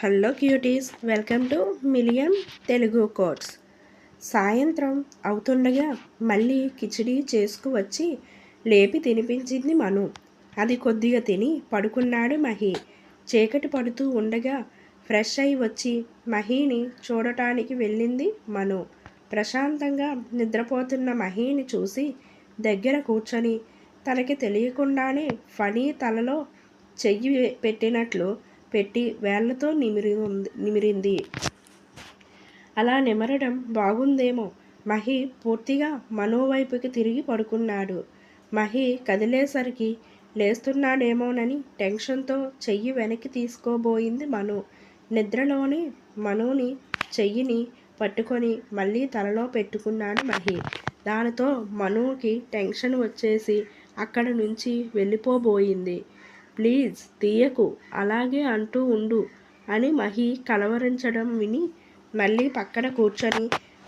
Hello cuties welcome to మిలియం Telugu quotes. సాయంత్రం అవుతుండగా మళ్ళీ కిచిడి చేసుకువచ్చి లేపి తినిపించింది మను. అది కొద్దిగా తిని పడుకున్నాడు మహి. చీకటి పడుతూ ఉండగా ఫ్రెష్ అయి వచ్చి మహిని చూడటానికి వెళ్ళింది మను. ప్రశాంతంగా నిద్రపోతున్న మహిని చూసి దగ్గర కూర్చొని తనకి తెలియకుండానే ఫనీ తలలో చెయ్యి పెట్టినట్లు పెట్టి వేళ్ళతో నిమిరి నిమిరింది. అలా నిమరడం బాగుందేమో. మహి పూర్తిగా మనోవైపుకి తిరిగి పడుకున్నాడు. మహి కదిలేసరికి లేస్తున్నాడేమోనని టెన్షన్తో చెయ్యి వెనక్కి తీసుకోబోయింది మను. నిద్రలోనే మనుని చెయ్యిని పట్టుకొని మళ్ళీ తలలో పెట్టుకున్నాడు మహి. దానితో మనుకి టెన్షన్ వచ్చేసి అక్కడ నుంచి వెళ్ళిపోబోయింది. ప్లీజ్ తీయకు అలాగే అంటూ ఉండు అని మహి కలవరించడం విని మళ్ళీ పక్కన కూర్చొని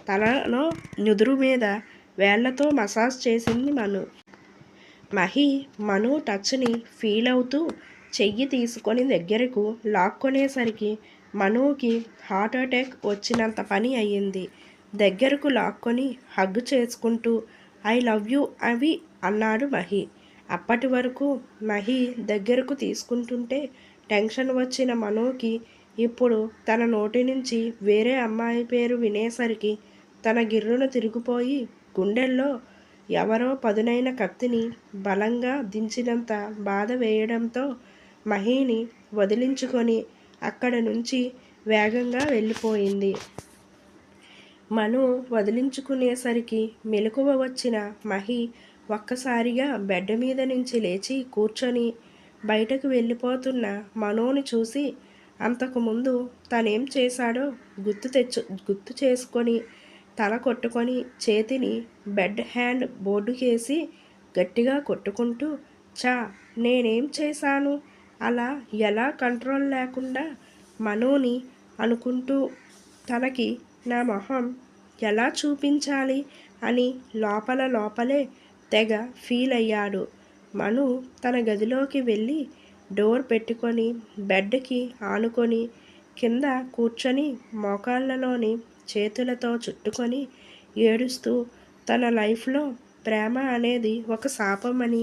తలలో నుదురు మీద వేళ్ళతో మసాజ్ చేసింది మను. మహి మను టచ్ని ఫీల్ అవుతూ చెయ్యి తీసుకొని దగ్గరకు లాక్కొనేసరికి మనుకి హార్ట్ అటాక్ వచ్చినంత పని అయ్యింది. దగ్గరకు లాక్కొని హగ్ చేసుకుంటూ ఐ లవ్ యూ అవి అన్నాడు మహి. అప్పటి వరకు మహి దగ్గరకు తీసుకుంటుంటే టెన్షన్ వచ్చిన మనోకి ఇప్పుడు తన నోటి నుంచి వేరే అమ్మాయి పేరు వినేసరికి తన గిర్రును తిరిగిపోయి గుండెల్లో ఎవరో పదునైన కత్తిని బలంగా దించినంత బాధ వేయడంతో మహిని వదిలించుకొని అక్కడ నుంచి వేగంగా వెళ్ళిపోయింది. మను వదిలించుకునేసరికి మెలకువ వచ్చిన మహి ఒక్కసారిగా బెడ్ మీద నుంచి లేచి కూర్చొని బయటకు వెళ్ళిపోతున్న మనోని చూసి అంతకుముందు తనేం చేశాడో గుర్తు తెచ్చు గుర్తు చేసుకొని తల కొట్టుకొని చేతిని బెడ్ హ్యాండ్ బోర్డుకేసి గట్టిగా కొట్టుకుంటూ చా నేనేం చేశాను అలా ఎలా కంట్రోల్ లేకుండా మనోని అనుకుంటూ తనకి నా మొహం ఎలా చూపించాలి అని లోపల లోపలే తెగ ఫీల్ అయ్యాడు. మను తన గదిలోకి వెళ్ళి డోర్ పెట్టుకొని బెడ్కి ఆనుకొని కింద కూర్చొని మోకాళ్ళలోని చేతులతో చుట్టుకొని ఏడుస్తూ తన లైఫ్లో ప్రేమ అనేది ఒక శాపమని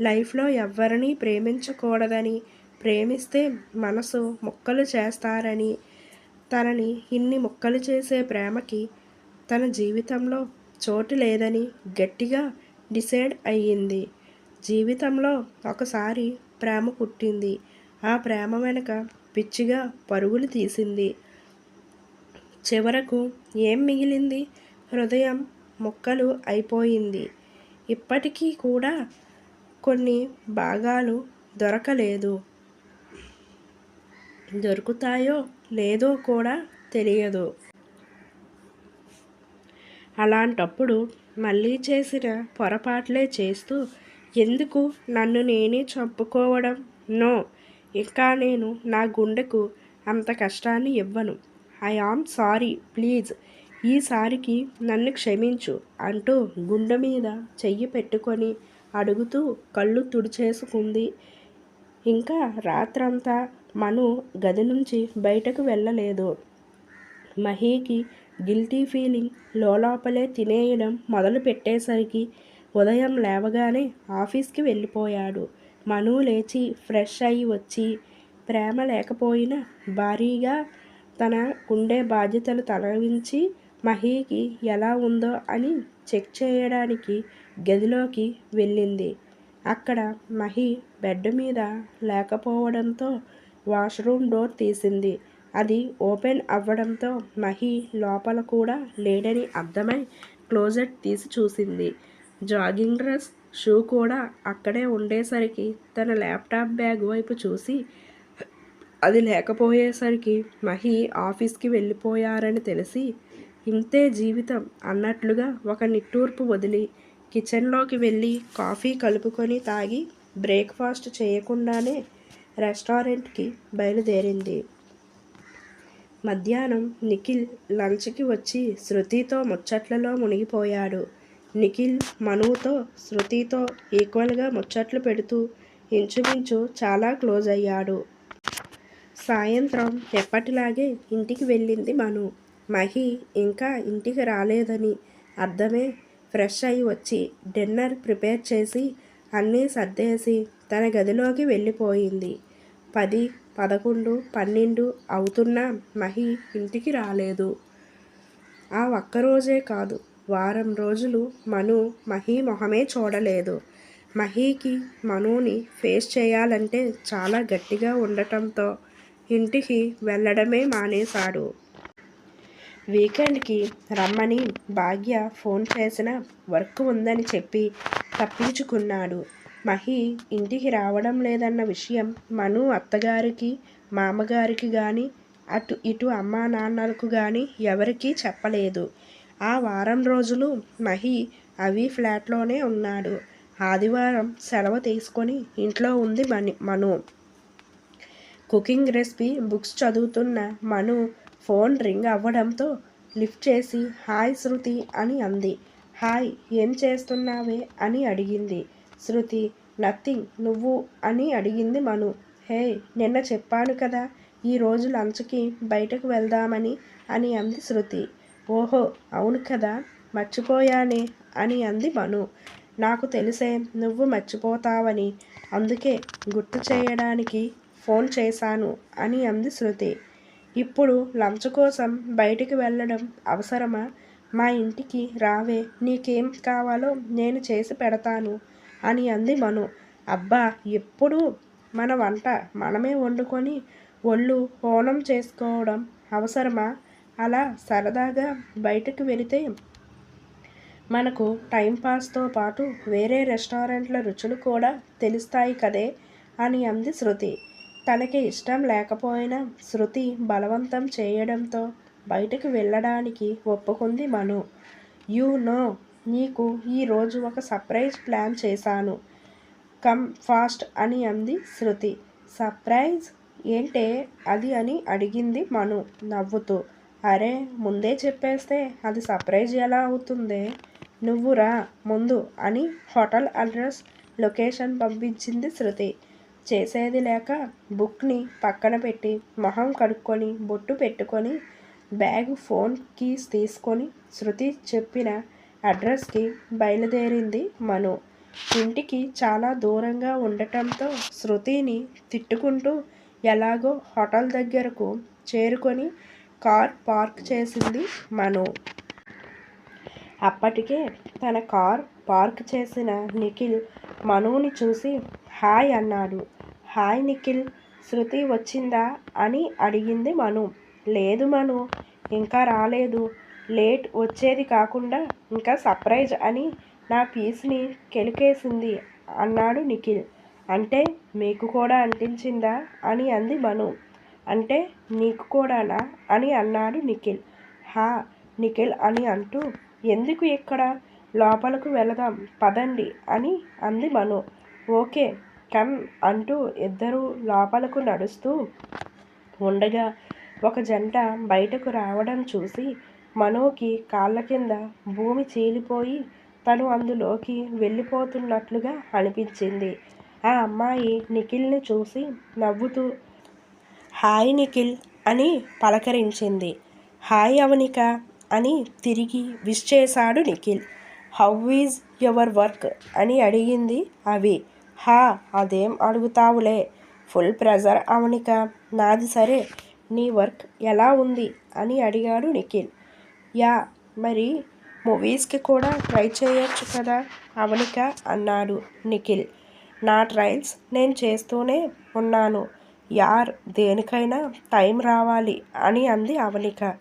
లైఫ్లో ఎవ్వరినీ ప్రేమించకూడదని ప్రేమిస్తే మనసు ముక్కలు చేస్తారని తనని ఇన్ని ముక్కలు చేసే ప్రేమకి తన జీవితంలో చోటు లేదని గట్టిగా డిసైడ్ అయ్యింది. జీవితంలో ఒకసారి ప్రేమ పుట్టింది. ఆ ప్రేమ వెనుక పిచ్చిగా పరుగులు తీసింది. చివరకు ఏం మిగిలింది? హృదయం ముక్కలు అయిపోయింది. ఇప్పటికీ కూడా కొన్ని భాగాలు దొరకలేదు. దొరుకుతాయో లేదో కూడా తెలియదు. అలాంటప్పుడు మళ్ళీ చేసిన పొరపాట్లే చేస్తూ ఎందుకు నన్ను నేనే చంపుకోవడం? నో ఇంకా నేను నా గుండెకు అంత కష్టాన్ని ఇవ్వను. I am sorry please. ఈసారికి నన్ను క్షమించు అంటూ గుండె మీద చెయ్యి పెట్టుకొని అడుగుతూ కళ్ళు తుడిచేసుకుంది. ఇంకా రాత్రంతా మను గది నుంచి బయటకు వెళ్ళలేదు. మహీకి గిల్టీ ఫీలింగ్ లోపలే తినేయడం మొదలు పెట్టేసరికి ఉదయం లేవగానే ఆఫీస్కి వెళ్ళిపోయాడు. మను లేచి ఫ్రెష్ అయి వచ్చి ప్రేమ లేకపోయినా భారీగా తన గుండె బాధ్యతలు తలవించి మహీకి ఎలా ఉందో అని చెక్ చేయడానికి గదిలోకి వెళ్ళింది. అక్కడ మహి బెడ్ మీద లేకపోవడంతో వాష్రూమ్ డోర్ తీసింది. అది ఓపెన్ అవ్వడంతో మహి లోపల కూడా లేడని అర్థమై క్లోజెట్ తీసి చూసింది. జాగింగ్ డ్రెస్ షూ కూడా అక్కడే ఉండేసరికి తన ల్యాప్టాప్ బ్యాగ్ వైపు చూసి అది లేకపోయేసరికి మహి ఆఫీస్కి వెళ్ళిపోయారని తెలిసి ఇంతే జీవితం అన్నట్లుగా ఒక నిట్టూర్పు వదిలి కిచెన్లోకి వెళ్ళి కాఫీ కలుపుకొని తాగి బ్రేక్ఫాస్ట్ చేయకుండానే రెస్టారెంట్కి బయలుదేరింది. మధ్యాహ్నం నిఖిల్ లంచ్కి వచ్చి శృతితో ముచ్చట్లలో మునిగిపోయాడు. నిఖిల్ మనుతో శృతితో ఈక్వల్గా ముచ్చట్లు పెడుతూ ఇంచుమించు చాలా క్లోజ్ అయ్యాడు. సాయంత్రం ఎప్పటిలాగే ఇంటికి వెళ్ళింది మను. మహి ఇంకా ఇంటికి రాలేదని అర్థమే ఫ్రెష్ అయి వచ్చి డిన్నర్ ప్రిపేర్ చేసి అన్నీ సర్దేసి తన గదిలోకి వెళ్ళిపోయింది. పది పదకొండు పన్నెండు అవుతున్నా మహి ఇంటికి రాలేదు. ఆ ఒక్కరోజే కాదు వారం రోజులు మను మహి మొహమే చూడలేదు. మహీకి మనుని ఫేస్ చేయాలంటే చాలా గట్టిగా ఉండటంతో ఇంటికి వెళ్ళడమే మానేశాడు వీకెండ్కి రమ్మని భాగ్య ఫోన్ చేసిన వర్క్ ఉందని చెప్పి తప్పించుకున్నాడు. మహి ఇంటికి రావడం లేదన్న విషయం మను అత్తగారికి మామగారికి కానీ అటు ఇటు అమ్మా నాన్నలకు కానీ ఎవరికీ చెప్పలేదు. ఆ వారం రోజులు మహి అవి ఫ్లాట్లోనే ఉన్నాడు. ఆదివారం సెలవు తీసుకొని ఇంట్లో ఉంది మని మను. కుకింగ్ రెసిపీ బుక్స్ చదువుతున్న మను ఫోన్ రింగ్ అవ్వడంతో లిఫ్ట్ చేసి హాయ్ శృతి అని అంది. హాయ్ ఏం చేస్తున్నావే? అని అడిగింది. శృతి నథింగ్ నువ్వు అని అడిగింది మను. హే నిన్న చెప్పాను కదా ఈరోజు లంచ్కి బయటకు వెళ్దామని అని అంది శృతి. ఓహో అవును కదా మర్చిపోయానే అని అంది మను. నాకు తెలిసే నువ్వు మర్చిపోతావని అందుకే గుర్తు చేయడానికి ఫోన్ చేశాను అని అంది శృతి. ఇప్పుడు లంచ్ కోసం బయటికి వెళ్ళడం అవసరమా? మా ఇంటికి రావే నీకేం కావాలో నేను చేసి పెడతాను అని అంది మను. అబ్బా ఎప్పుడు మన వంట మనమే వండుకొని ఒళ్ళు ఓనం చేసుకోవడం అవసరమా? అలా సరదాగా బయటకు వెళితే మనకు టైంపాస్తో పాటు వేరే రెస్టారెంట్ల రుచులు కూడా తెలుస్తాయి కదే అని అంది శృతి. తనకి ఇష్టం లేకపోయినా శృతి బలవంతం చేయడంతో బయటకు వెళ్ళడానికి ఒప్పుకుంది మను. యూ నో నీకు ఈరోజు ఒక సర్ప్రైజ్ ప్లాన్ చేశాను. కమ్ ఫాస్ట్ అని అంది శృతి. సర్ప్రైజ్? ఏంటే అది అని అడిగింది మను నవ్వుతూ. అరే ముందే చెప్పేస్తే అది సర్ప్రైజ్ ఎలా అవుతుంది? నువ్వు రా ముందు అని హోటల్ అడ్రస్ లొకేషన్ పంపించింది శృతి. చేసేది లేక బుక్ని పక్కన పెట్టి మొహం కడుక్కొని బొట్టు పెట్టుకొని బ్యాగ్ ఫోన్ కీస్ తీసుకొని శృతి చెప్పిన అడ్రస్కి బయలుదేరింది మను. ఇంటికి చాలా దూరంగా ఉండటంతో శృతిని తిట్టుకుంటూ ఎలాగో హోటల్ దగ్గరకు చేరుకొని కార్ పార్క్ చేసింది మను. అప్పటికే తన కార్ పార్క్ చేసిన నిఖిల్ మనుని చూసి హాయ్ అన్నాడు. హాయ్ నిఖిల్ శృతి వచ్చిందా అని అడిగింది మను. లేదు మను ఇంకా రాలేదు. లేట్ వచ్చేది కాకుండా ఇంకా సర్ప్రైజ్ అని నా పీస్ని కెలికేసింది అన్నాడు నిఖిల్. అంటే మీకు కూడా అంటించిందా అని అంది మను. అంటే నీకు కూడానా అని అన్నాడు నిఖిల్. హా నిఖిల్ అని అంటూ ఎందుకు ఇక్కడ? లోపలకు వెళదాం పదండి అని అంది మను. ఓకే కమ్ అంటూ ఇద్దరూ లోపలకు నడుస్తూ ఉండగా ఒక జంట బయటకు రావడం చూసి మనోకి కాళ్ళ కింద భూమి చీలిపోయి తను అందులోకి వెళ్ళిపోతున్నట్లుగా అనిపించింది. ఆ అమ్మాయి నిఖిల్ని చూసి నవ్వుతూ హాయ్ నిఖిల్ అని పలకరించింది. హాయ్ అవనిక అని తిరిగి విష్ చేశాడు Nikhil. How is your work? అని అడిగింది అవి. హా అదేం అడుగుతావులే. Full pressure అవనిక. నాది సరే. నీ వర్క్ ఎలా ఉంది? అని అడిగాడు నిఖిల్. యా మరి మూవీస్కి కూడా ట్రై చేయొచ్చు కదా? అవనిక అన్నాడు నిఖిల్. నా ట్రయల్స్ నేను చేస్తూనే ఉన్నాను. యార్ దేనికైనా టైం రావాలి అని అంది అవనిక.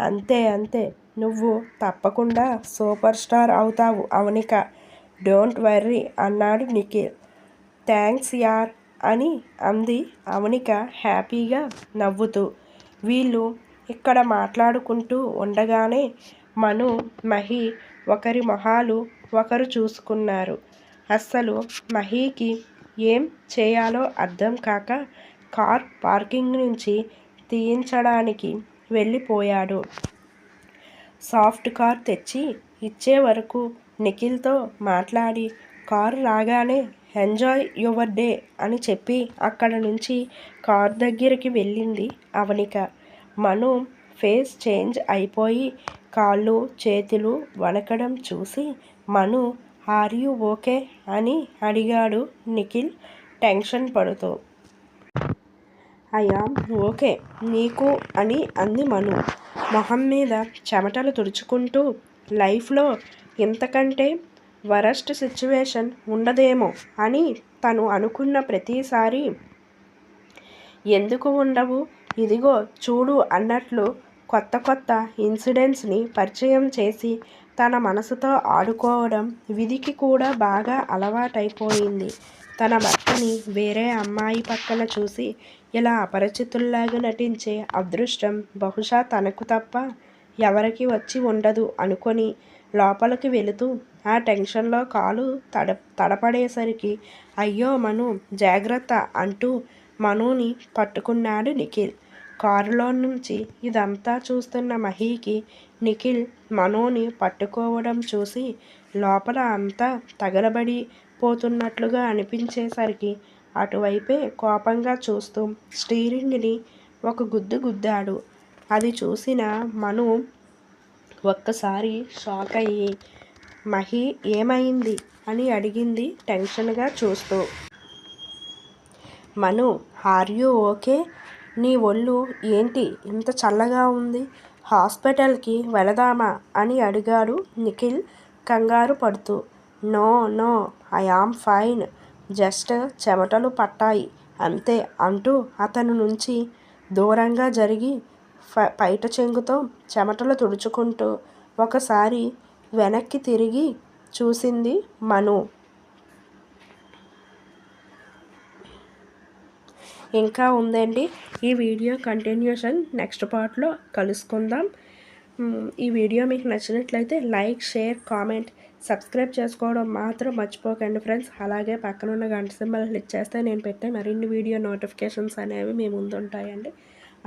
అంతే అంతే. నువ్వు తప్పకుండా సూపర్ స్టార్ అవుతావు అవనిక. డోంట్ వర్రీ అన్నాడు నిఖిల్. థ్యాంక్స్ యార్ అని అంది అవనిక హ్యాపీగా నవ్వుతూ. వీళ్ళు ఇక్కడ మాట్లాడుకుంటూ ఉండగానే మను మహి ఒకరి మొహాలు ఒకరు చూసుకున్నారు. అస్సలు మహీకి ఏం చేయాలో అర్థం కాక కార్ పార్కింగ్ నుంచి తీయించడానికి వెళ్ళిపోయాడు. సాఫ్ట్ కార్ తెచ్చి ఇచ్చే వరకు నిఖిల్తో మాట్లాడి కారు రాగానే ఎంజాయ్ యువర్ డే అని చెప్పి అక్కడ నుంచి కార్ దగ్గరికి వెళ్ళింది అవనిక. మను ఫేస్ చేంజ్ అయిపోయి కాళ్ళు చేతులు వణకడం చూసి మను ఆర్ యూ ఓకే? అని అడిగాడు నిఖిల్ టెన్షన్ పడుతూ. అయ్యా ఓకే నీకు అని అంది మను. మొహం మీద చెమటలు తుడుచుకుంటూ లైఫ్లో ఇంతకంటే వరస్ట్ సిచ్యువేషన్ ఉండదేమో అని తను అనుకున్న ప్రతిసారి ఎందుకు ఉండవు? ఇదిగో చూడు అన్నట్లు కొత్త కొత్త ఇన్సిడెంట్స్ని పరిచయం చేసి తన మనసుతో ఆడుకోవడం విధికి కూడా బాగా అలవాటైపోయింది. తన భర్తని వేరే అమ్మాయి పక్కన చూసి ఇలా అపరిచితుల్లాగా నటించే అదృష్టం బహుశా తనకు తప్ప ఎవరికి వచ్చి ఉండదు అనుకొని లోపలికి వెళుతూ ఆ టెన్షన్లో కాలు తడ తడపడేసరికి అయ్యో మను జాగ్రత్త అంటూ మనుని పట్టుకున్నాడు నిఖిల్. కారులో నుంచి ఇదంతా చూస్తున్న మహీకి నిఖిల్ మనోని పట్టుకోవడం చూసి లోపల అంతా తగలబడి పోతున్నట్లుగా అనిపించేసరికి అటువైపే కోపంగా చూస్తూ స్టీరింగ్ని ఒక గుద్దు గుద్దాడు. అది చూసిన మను ఒక్కసారి షాక్ అయ్యి మహి ఏమైంది? అని అడిగింది టెన్షన్గా చూస్తూ. Manu are you okay? నీ ఒళ్ళు ఏంటి? ఇంత చల్లగా ఉంది. హాస్పిటల్కి వెళదామా? అని అడిగాడు నిఖిల్ కంగారు పడుతూ. No no I am fine. Just చెమటలు పట్టాయి. అంతే అంటూ అతను నుంచి దూరంగా జరిగి పైట చెంగుతో చెమటలు తుడుచుకుంటూ ఒకసారి వెనక్కి తిరిగి చూసింది మను. ఇంకా ఉందండి. ఈ వీడియో కంటిన్యూషన్ నెక్స్ట్ పార్ట్లో కలుసుకుందాం. ఈ వీడియో మీకు నచ్చినట్లయితే లైక్ షేర్ కామెంట్ సబ్స్క్రైబ్ చేసుకోవడం మాత్రం మర్చిపోకండి ఫ్రెండ్స్. అలాగే పక్కన ఉన్న గంట సింబల్ క్లిక్ చేస్తే నేను పెట్టే మరిన్ని వీడియో నోటిఫికేషన్స్ అనేవి మీ ముందు ఉంటాయండి.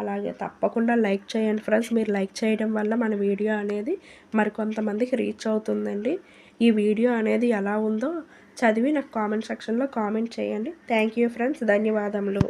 అలాగే తప్పకుండా లైక్ చేయండి ఫ్రెండ్స్. మీరు లైక్ చేయడం వల్ల మన వీడియో అనేది మరికొంతమందికి రీచ్ అవుతుందండి. ఈ వీడియో అనేది ఎలా ఉందో చదివి నాకు కామెంట్ సెక్షన్లో కామెంట్ చేయండి. Thank you friends. ధన్యవాదములు.